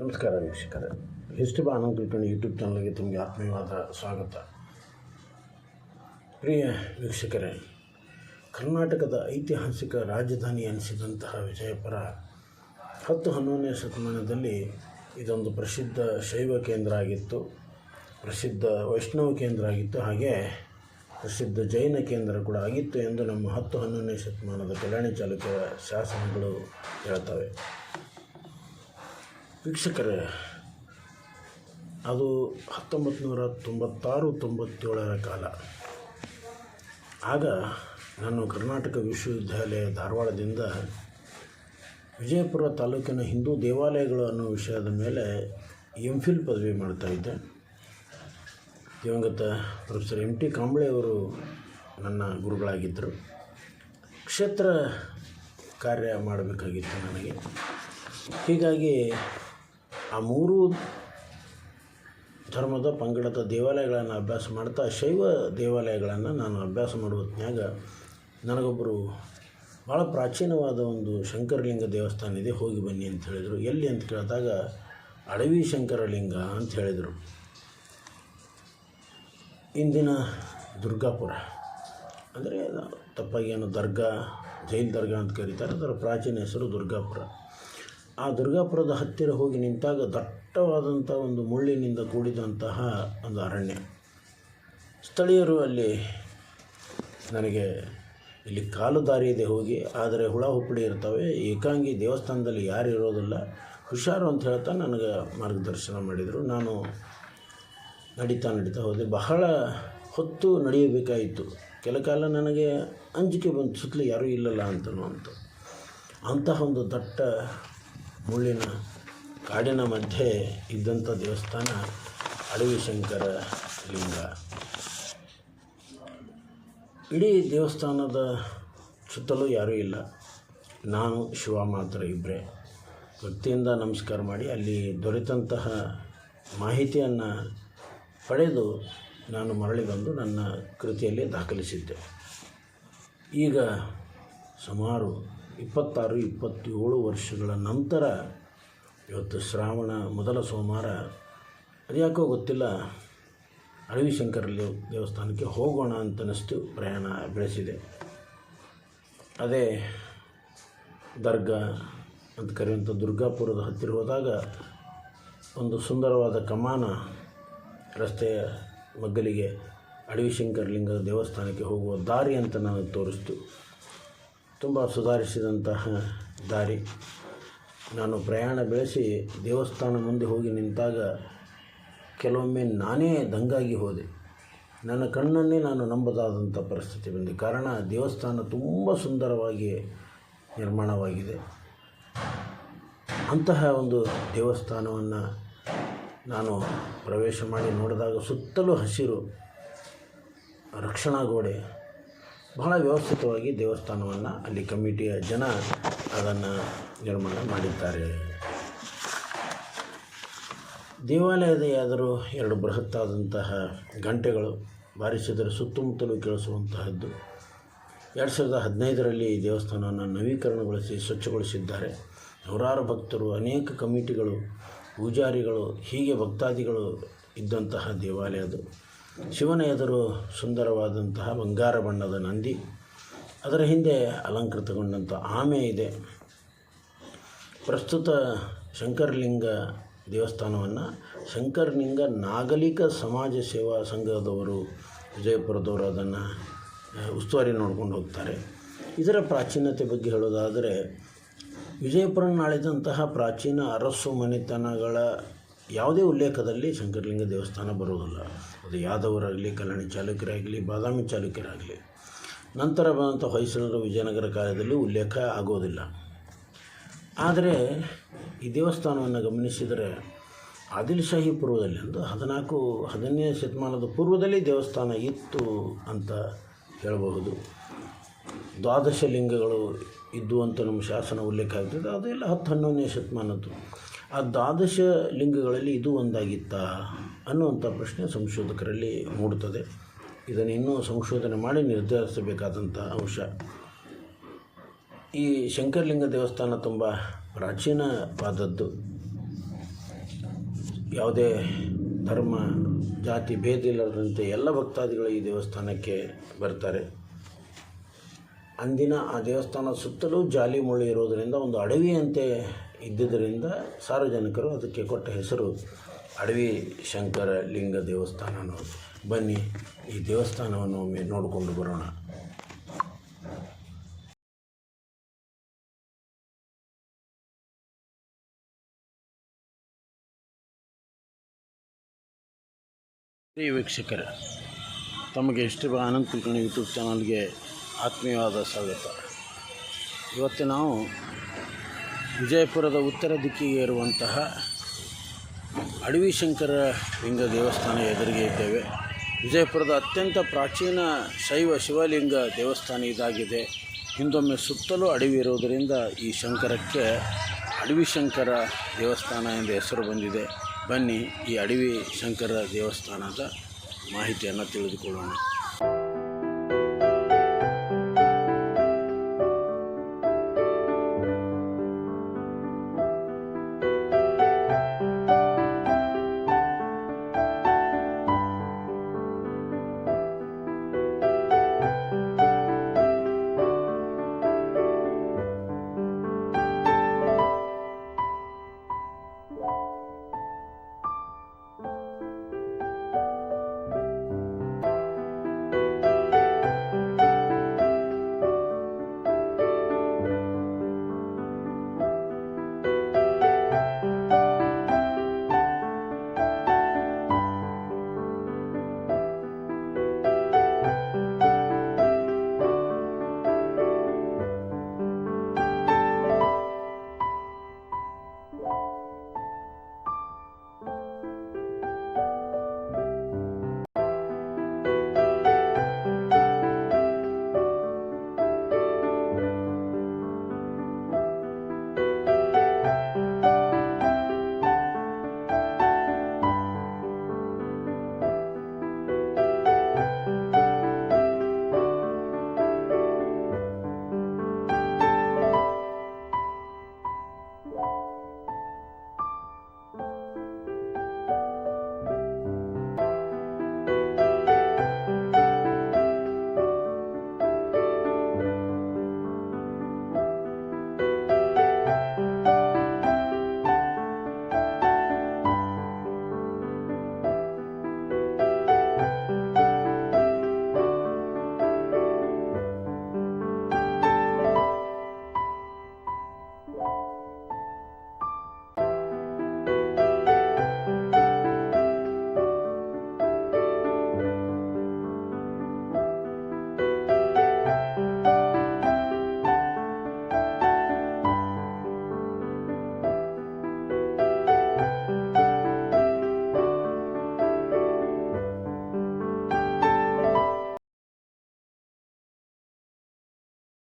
ನಮಸ್ಕಾರ ವೀಕ್ಷಕರೇ. ಹಿಸ್ಟ್ರಿ ಬಾ ಆನಂದ್ ಯೂಟ್ಯೂಬ್ ಚಾನಲ್ಗೆ ತಮಗೆ ಆತ್ಮೀಯವಾದ ಸ್ವಾಗತ. ಪ್ರಿಯ ವೀಕ್ಷಕರೇ, ಕರ್ನಾಟಕದ ಐತಿಹಾಸಿಕ ರಾಜಧಾನಿ ಎನಿಸಿದಂತಹ ವಿಜಯಪುರ ಹತ್ತು ಹನ್ನೊಂದನೇ ಶತಮಾನದಲ್ಲಿ ಇದೊಂದು ಪ್ರಸಿದ್ಧ ಶೈವ ಕೇಂದ್ರ ಆಗಿತ್ತು, ಪ್ರಸಿದ್ಧ ವೈಷ್ಣವ ಕೇಂದ್ರ ಆಗಿತ್ತು, ಹಾಗೆ ಪ್ರಸಿದ್ಧ ಜೈನ ಕೇಂದ್ರ ಕೂಡ ಆಗಿತ್ತು ಎಂದು ನಮ್ಮ ಹತ್ತು ಹನ್ನೊಂದನೇ ಶತಮಾನದ ಕಲ್ಯಾಣಿ ಚಾಲುಕ್ಯರ ಶಾಸನಗಳು ಹೇಳ್ತವೆ. ವೀಕ್ಷಕರೇ, ಅದು ಹತ್ತೊಂಬತ್ತು ನೂರ ತೊಂಬತ್ತಾರು ತೊಂಬತ್ತೇಳರ ಕಾಲ. ಆಗ ನಾನು ಕರ್ನಾಟಕ ವಿಶ್ವವಿದ್ಯಾಲಯ ಧಾರವಾಡದಿಂದ ವಿಜಯಪುರ ತಾಲೂಕಿನ ಹಿಂದೂ ದೇವಾಲಯಗಳು ಅನ್ನೋ ವಿಷಯದ ಮೇಲೆ ಎಂ ಫಿಲ್ ಪದವಿ ಮಾಡ್ತಾಯಿದ್ದೆ ದಿವಂಗತ ಪ್ರೊಫೆಸರ್ ಎಂ ಟಿ ಕಾಂಬ್ಳೆ ಅವರು ನನ್ನ ಗುರುಗಳಾಗಿದ್ದರು. ಕ್ಷೇತ್ರ ಕಾರ್ಯ ಮಾಡಬೇಕಾಗಿತ್ತು ನನಗೆ. ಹೀಗಾಗಿ ಆ ಮೂರು ಧರ್ಮದ ಪಂಗಡದ ದೇವಾಲಯಗಳನ್ನು ಅಭ್ಯಾಸ ಮಾಡ್ತಾ ಶೈವ ದೇವಾಲಯಗಳನ್ನು ನಾನು ಅಭ್ಯಾಸ ಮಾಡುವ ಹೊತ್ನ್ಯಾಗ ನನಗೊಬ್ಬರು ಭಾಳ ಪ್ರಾಚೀನವಾದ ಒಂದು ಶಂಕರಲಿಂಗ ದೇವಸ್ಥಾನ ಇದೆ, ಹೋಗಿ ಬನ್ನಿ ಅಂತ ಹೇಳಿದರು. ಎಲ್ಲಿ ಅಂತ ಕೇಳಿದಾಗ ಅಡವಿ ಶಂಕರಲಿಂಗ ಅಂತ ಹೇಳಿದರು. ಇಂದಿನ ದುರ್ಗಾಪುರ. ಅಂದರೆ ತಪ್ಪಾಗಿ ಏನು ದರ್ಗಾ, ಜೈಲ್ ದರ್ಗಾ ಅಂತ ಕರೀತಾರೆ, ಅದರ ಪ್ರಾಚೀನ ಹೆಸರು ದುರ್ಗಾಪುರ. ಆ ದುರ್ಗಾಪುರದ ಹತ್ತಿರ ಹೋಗಿ ನಿಂತಾಗ ದಟ್ಟವಾದಂಥ ಒಂದು ಮುಳ್ಳಿನಿಂದ ಕೂಡಿದಂತಹ ಒಂದು ಅರಣ್ಯ. ಸ್ಥಳೀಯರು ಅಲ್ಲಿ ನನಗೆ ಇಲ್ಲಿ ಕಾಲು ದಾರಿ ಇದೆ ಹೋಗಿ, ಆದರೆ ಹುಳ ಹುಪ್ಪಡಿ ಇರ್ತವೆ. ಏಕಾಂಗಿ ದೇವಸ್ಥಾನದಲ್ಲಿ ಯಾರು ಇರೋದಿಲ್ಲ. ಹುಷಾರು ಅಂತ ಹೇಳ್ತಾ ನನಗೆ ಮಾರ್ಗದರ್ಶನ ಮಾಡಿದರು. ನಾನು ನಡೀತಾ ನಡೀತಾ ಹೋದೆ. ಬಹಳ ಹೊತ್ತು ನಡೆಯಬೇಕಾಯಿತು. ಕೆಲ ಕಾಲ ನನಗೆ ಅಂಜಿಕೆ ಬಂತು, ಸುತ್ತಲೂ ಯಾರೂ ಇಲ್ಲಲ್ಲ ಅಂತನೂ ಅಂತ. ಅಂತಹ ಒಂದು ದಟ್ಟ ಮುಳ್ಳಿನ ಕಾಡಿನ ಮಧ್ಯೆ ಇದ್ದಂಥ ದೇವಸ್ಥಾನ ಅಡವಿ ಶಂಕರ ಲಿಂಗ. ಇಡೀ ದೇವಸ್ಥಾನದ ಸುತ್ತಲೂ ಯಾರೂ ಇಲ್ಲ. ನಾನು, ಶಿವ ಮಾತ್ರ ಇಬ್ಬರೇ ಭಕ್ತಿಯಿಂದ ನಮಸ್ಕಾರ ಮಾಡಿ ಅಲ್ಲಿ ದೊರೆತಂತಹ ಮಾಹಿತಿಯನ್ನು ಪಡೆದು ನಾನು ಮರಳಿ ಬಂದು ನನ್ನ ಕೃತಿಯಲ್ಲಿ ದಾಖಲಿಸಿದ್ದೆ. ಈಗ ಸುಮಾರು ಇಪ್ಪತ್ತಾರು, ಇಪ್ಪತ್ತೇಳು ವರ್ಷಗಳ ನಂತರ ಇವತ್ತು ಶ್ರಾವಣ ಮೊದಲ ಸೋಮವಾರ. ಅದ್ಯಾಕೋ ಗೊತ್ತಿಲ್ಲ ಅಡವಿ ಶಂಕರಲ್ಲಿ ದೇವಸ್ಥಾನಕ್ಕೆ ಹೋಗೋಣ ಅಂತ ಅನ್ನಿಸ್ತು ಪ್ರಯಾಣ ಬೆಳೆಸಿದೆ. ಅದೇ ದರ್ಗಾ ಅಂತ ಕರೆಯುವಂಥ ದುರ್ಗಾಪುರದ ಹತ್ತಿರ ಹೋದಾಗ ಒಂದು ಸುಂದರವಾದ ಕಮಾನ ರಸ್ತೆಯ ಮಗ್ಗಲಿಗೆ ಅಡವಿಶಂಕರ್ ಶಂಕರಲಿಂಗದ ದೇವಸ್ಥಾನಕ್ಕೆ ಹೋಗುವ ದಾರಿ ಅಂತ ನನಗೆ ತೋರಿಸ್ತು. ತುಂಬ ಸುಧಾರಿಸಿದಂತಹ ದಾರಿ. ನಾನು ಪ್ರಯಾಣ ಬೆಳೆಸಿ ದೇವಸ್ಥಾನ ಮುಂದೆ ಹೋಗಿ ನಿಂತಾಗ ಕೆಲವೊಮ್ಮೆ ನಾನೇ ದಂಗಾಗಿ ಹೋದೆ. ನನ್ನ ಕಣ್ಣನ್ನೇ ನಾನು ನಂಬದಾದಂಥ ಪರಿಸ್ಥಿತಿ ಬಂದೆ ಕಾರಣ, ದೇವಸ್ಥಾನ ತುಂಬ ಸುಂದರವಾಗಿ ನಿರ್ಮಾಣವಾಗಿದೆ. ಅಂತಹ ಒಂದು ದೇವಸ್ಥಾನವನ್ನು ನಾನು ಪ್ರವೇಶ ಮಾಡಿ ನೋಡಿದಾಗ ಸುತ್ತಲೂ ಹಸಿರು ರಕ್ಷಣಾ ಗೋಡೆ ಬಹಳ ವ್ಯವಸ್ಥಿತವಾಗಿ ದೇವಸ್ಥಾನವನ್ನು ಅಲ್ಲಿ ಕಮಿಟಿಯ ಜನ ಅದನ್ನು ನಿರ್ಮಾಣ ಮಾಡಿದ್ದಾರೆ. ದೇವಾಲಯದ ಯಾದರೂ ಎರಡು ಬೃಹತ್ತಾದಂತಹ ಗಂಟೆಗಳು ಬಾರಿಸಿದರೆ ಸುತ್ತಮುತ್ತಲೂ ಕೇಳಿಸುವಂತಹದ್ದು. ಎರಡು ಸಾವಿರದ ಹದಿನೈದರಲ್ಲಿ ಈ ದೇವಸ್ಥಾನವನ್ನು ನವೀಕರಣಗೊಳಿಸಿ ಸ್ವಚ್ಛಗೊಳಿಸಿದ್ದಾರೆ. ನೂರಾರು ಭಕ್ತರು, ಅನೇಕ ಕಮಿಟಿಗಳು, ಪೂಜಾರಿಗಳು, ಹೀಗೆ ಭಕ್ತಾದಿಗಳು ಇದ್ದಂತಹ ದೇವಾಲಯ ಅದು. ಶಿವನ ಎದುರು ಸುಂದರವಾದಂತಹ ಬಂಗಾರ ಬಣ್ಣದ ನಂದಿ, ಅದರ ಹಿಂದೆ ಅಲಂಕೃತಗೊಂಡಂಥ ಆಮೆ ಇದೆ. ಪ್ರಸ್ತುತ ಶಂಕರಲಿಂಗ ದೇವಸ್ಥಾನವನ್ನು ಶಂಕರಲಿಂಗ ನಾಗಲಿಕ ಸಮಾಜ ಸೇವಾ ಸಂಘದವರು ವಿಜಯಪುರದವರು ಅದನ್ನು ಉಸ್ತುವಾರಿ ನೋಡ್ಕೊಂಡು ಹೋಗ್ತಾರೆ. ಇದರ ಪ್ರಾಚೀನತೆ ಬಗ್ಗೆ ಹೇಳೋದಾದರೆ ವಿಜಯಪುರನಾಳಿದಂತಹ ಪ್ರಾಚೀನ ಅರಸು ಮನೆತನಗಳ ಯಾವುದೇ ಉಲ್ಲೇಖದಲ್ಲಿ ಶಂಕರಲಿಂಗ ದೇವಸ್ಥಾನ ಬರುವುದಿಲ್ಲ. ಅದು ಯಾದವರಾಗಲಿ, ಕಲ್ಯಾಣಿ ಚಾಲುಕ್ಯರಾಗಲಿ, ಬಾದಾಮಿ ಚಾಲುಕ್ಯರಾಗಲಿ. ನಂತರ ಬಂದಂಥ ಹೊಯ್ಸಳರ ವಿಜಯನಗರ ಕಾಲದಲ್ಲಿ ಉಲ್ಲೇಖ ಆಗೋದಿಲ್ಲ. ಆದರೆ ಈ ದೇವಸ್ಥಾನವನ್ನು ಗಮನಿಸಿದರೆ ಆದಿಲ್ಶಾಹಿ ಪೂರ್ವದಲ್ಲಿ ಅಂದು ಹದಿನಾಲ್ಕು, ಹದಿನೈದನೇ ಶತಮಾನದ ಪೂರ್ವದಲ್ಲಿ ದೇವಸ್ಥಾನ ಇತ್ತು ಅಂತ ಹೇಳಬಹುದು. ದ್ವಾದಶ ಲಿಂಗಗಳು ಇದ್ದು ಅಂತ ನಮ್ಮ ಶಾಸನ ಉಲ್ಲೇಖ ಆಗ್ತದೆ. ಅದೆಲ್ಲ ಹತ್ತು, ಹನ್ನೊಂದನೇ ಶತಮಾನದ್ದು. ಆ ದ್ವಾದಶ ಲಿಂಗಗಳಲ್ಲಿ ಇದು ಒಂದಾಗಿತ್ತಾ ಅನ್ನುವಂಥ ಪ್ರಶ್ನೆ ಸಂಶೋಧಕರಲ್ಲಿ ಮೂಡುತ್ತದೆ. ಇದನ್ನು ಇನ್ನೂ ಸಂಶೋಧನೆ ಮಾಡಿ ನಿರ್ಧರಿಸಬೇಕಾದಂಥ ಅಂಶ. ಈ ಶಂಕರಲಿಂಗ ದೇವಸ್ಥಾನ ತುಂಬ ಪ್ರಾಚೀನವಾದದ್ದು. ಯಾವುದೇ ಧರ್ಮ, ಜಾತಿ, ಭೇದ ಇಲ್ಲದಂತೆ ಎಲ್ಲ ಭಕ್ತಾದಿಗಳು ಈ ದೇವಸ್ಥಾನಕ್ಕೆ ಬರ್ತಾರೆ. ಅಂದಿನ ಆ ದೇವಸ್ಥಾನ ಸುತ್ತಲೂ ಜಾಲಿ ಮುಳ್ಳು ಇರೋದರಿಂದ ಒಂದು ಅಡವಿಯಂತೆ ಇದ್ದುದರಿಂದ ಸಾರ್ವಜನಿಕರು ಅದಕ್ಕೆ ಕೊಟ್ಟ ಹೆಸರು ಅಡವಿ ಶಂಕರ ಲಿಂಗ ದೇವಸ್ಥಾನ ಅನ್ನೋದು. ಬನ್ನಿ ಈ ದೇವಸ್ಥಾನವನ್ನು ಒಮ್ಮೆ ನೋಡಿಕೊಂಡು ಬರೋಣ. ವೀಕ್ಷಕರ, ತಮಗೆ ಇಷ್ಟ ಅನಂತ ಕುಲಕರ್ಣಿ ಯೂಟ್ಯೂಬ್ ಚಾನಲ್ಗೆ ಆತ್ಮೀಯವಾದ ಸ್ವಾಗತ. ಇವತ್ತು ನಾವು ವಿಜಯಪುರದ ಉತ್ತರ ದಿಕ್ಕಿಗೆ ಇರುವಂತಹ ಅಡವಿ ಶಂಕರ ಲಿಂಗ ದೇವಸ್ಥಾನ ಎದುರಿಗೆ ಇದ್ದೇವೆ. ವಿಜಯಪುರದ ಅತ್ಯಂತ ಪ್ರಾಚೀನ ಶೈವ ಶಿವಲಿಂಗ ದೇವಸ್ಥಾನ ಇದಾಗಿದೆ. ಹಿಂದೊಮ್ಮೆ ಸುತ್ತಲೂ ಅಡವಿ ಇರುವುದರಿಂದ ಈ ಶಂಕರಕ್ಕೆ ಅಡವಿ ಶಂಕರ ದೇವಸ್ಥಾನ ಎಂದು ಹೆಸರು ಬಂದಿದೆ. ಬನ್ನಿ ಈ ಅಡವಿ ಶಂಕರ ದೇವಸ್ಥಾನದ ಮಾಹಿತಿಯನ್ನು ತಿಳಿದುಕೊಳ್ಳೋಣ.